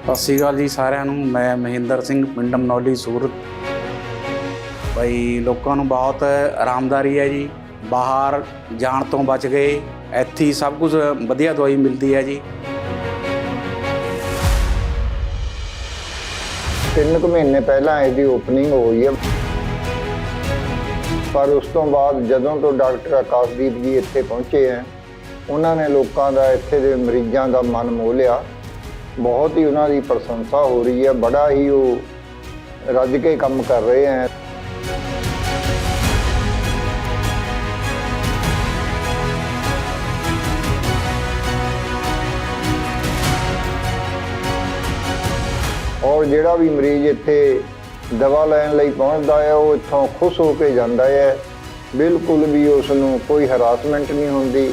ਸਤਿ ਸ਼੍ਰੀ ਅਕਾਲ ਜੀ ਸਾਰਿਆਂ ਨੂੰ, ਮੈਂ ਮਹਿੰਦਰ ਸਿੰਘ, ਪਿੰਡ ਮਨੌਲੀ, ਸੂਰਤ। ਬਈ, ਲੋਕਾਂ ਨੂੰ ਬਹੁਤ ਆਰਾਮਦਾਰੀ ਹੈ ਜੀ। ਬਾਹਰ ਜਾਣ ਤੋਂ ਬਚ ਗਏ ਇੱਥੇ ਸਭ ਕੁਝ ਵਧੀਆ ਦਵਾਈ ਮਿਲਦੀ ਹੈ ਜੀ। ਤਿੰਨ ਕੁ ਮਹੀਨੇ ਪਹਿਲਾਂ ਇਹਦੀ ਓਪਨਿੰਗ ਹੋਈ ਹੈ। ਪਰ ਉਸ ਤੋਂ ਬਾਅਦ ਜਦੋਂ ਤੋਂ ਡਾਕਟਰ ਆਕਾਸ਼ਦੀਪ ਜੀ ਇੱਥੇ ਪਹੁੰਚੇ ਹੈ, ਉਹਨਾਂ ਨੇ ਲੋਕਾਂ ਦਾ ਇੱਥੇ ਦੇ ਮਰੀਜ਼ਾਂ ਦਾ ਮਨ ਮੋਹ ਲਿਆ। ਬਹੁਤ ਹੀ ਉਹਨਾਂ ਦੀ ਪ੍ਰਸ਼ੰਸਾ ਹੋ ਰਹੀ ਹੈ, ਬੜਾ ਹੀ ਉਹ ਰੱਜ ਕੇ ਕੰਮ ਕਰ ਰਹੇ ਹੈ। ਔਰ ਜਿਹੜਾ ਵੀ ਮਰੀਜ਼ ਇੱਥੇ ਦਵਾ ਲੈਣ ਲਈ ਪਹੁੰਚਦਾ ਹੈ, ਉਹ ਇੱਥੋਂ ਖੁਸ਼ ਹੋ ਕੇ ਜਾਂਦਾ ਹੈ। ਬਿਲਕੁਲ ਵੀ ਉਸ ਨੂੰ ਕੋਈ ਹਰਾਸਮੈਂਟ ਨਹੀਂ ਹੁੰਦੀ,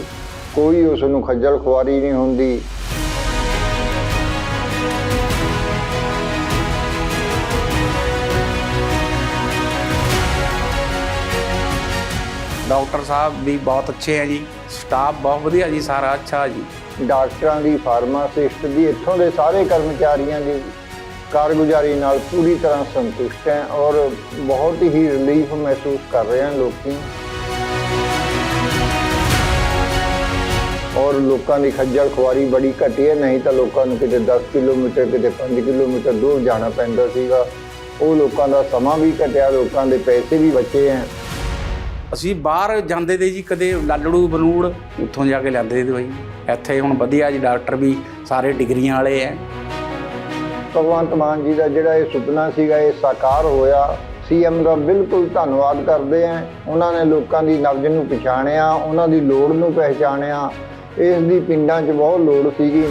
ਕੋਈ ਉਸ ਨੂੰ ਖੱਜਲ ਖੁਆਰੀ ਨਹੀਂ ਹੁੰਦੀ। ਡਾਕਟਰ ਸਾਹਿਬ ਵੀ ਬਹੁਤ ਅੱਛੇ ਹੈ ਜੀ। ਸਟਾਫ ਬਹੁਤ ਵਧੀਆ ਜੀ, ਸਾਰਾ ਅੱਛਾ ਜੀ। ਡਾਕਟਰਾਂ ਦੀ, ਫਾਰਮਾਸਿਸਟ ਦੀ, ਇੱਥੋਂ ਦੇ ਸਾਰੇ ਕਰਮਚਾਰੀਆਂ ਦੀ ਕਾਰਗੁਜ਼ਾਰੀ ਨਾਲ ਪੂਰੀ ਤਰ੍ਹਾਂ ਸੰਤੁਸ਼ਟ ਹੈ ਔਰ ਬਹੁਤ ਹੀ ਰਿਲੀਫ ਮਹਿਸੂਸ ਕਰ ਰਹੇ ਹਨ ਲੋਕੀ। ਔਰ ਲੋਕਾਂ ਦੀ ਖੱਜਲ ਖੁਆਰੀ ਬੜੀ ਘਟੀ ਹੈ ਨਹੀਂ ਤਾਂ ਲੋਕਾਂ ਨੂੰ ਕਿਤੇ 10 ਕਿਲੋਮੀਟਰ ਕਿਤੇ 5 ਕਿਲੋਮੀਟਰ ਦੂਰ ਜਾਣਾ ਪੈਂਦਾ ਸੀਗਾ। ਉਹ ਲੋਕਾਂ ਦਾ ਸਮਾਂ ਵੀ ਘਟਿਆ ਲੋਕਾਂ ਦੇ ਪੈਸੇ ਵੀ ਬਚੇ ਹੈ। ਅਸੀਂ ਬਾਹਰ ਜਾਂਦੇ ਤੇ ਜੀ ਕਦੇ ਲਾਲੜੂ ਬਨੂੜ ਉੱਥੋਂ ਜਾ ਕੇ ਲੈਂਦੇ ਸੀ ਦਵਾਈ ਇੱਥੇ ਹੁਣ ਵਧੀਆ ਜੀ ਡਾਕਟਰ ਵੀ ਸਾਰੇ ਡਿਗਰੀਆਂ ਵਾਲੇ ਹੈ। ਭਗਵੰਤ ਮਾਨ ਜੀ ਦਾ ਜਿਹੜਾ ਇਹ ਸੁਪਨਾ ਸੀਗਾ ਇਹ ਸਾਕਾਰ ਹੋਇਆ। ਸੀਐਮ ਦਾ ਬਿਲਕੁਲ ਧੰਨਵਾਦ ਕਰਦੇ ਆਂ ਉਹਨਾਂ ਨੇ ਲੋਕਾਂ ਦੀ ਨਬਜ਼ ਨੂੰ ਪਛਾਣਿਆ ਉਹਨਾਂ ਦੀ ਲੋੜ ਨੂੰ ਪਹਿਚਾਣਿਆ। ਇਸ ਦੀ ਪਿੰਡਾਂ 'ਚ ਬਹੁਤ ਲੋੜ ਸੀਗੀ।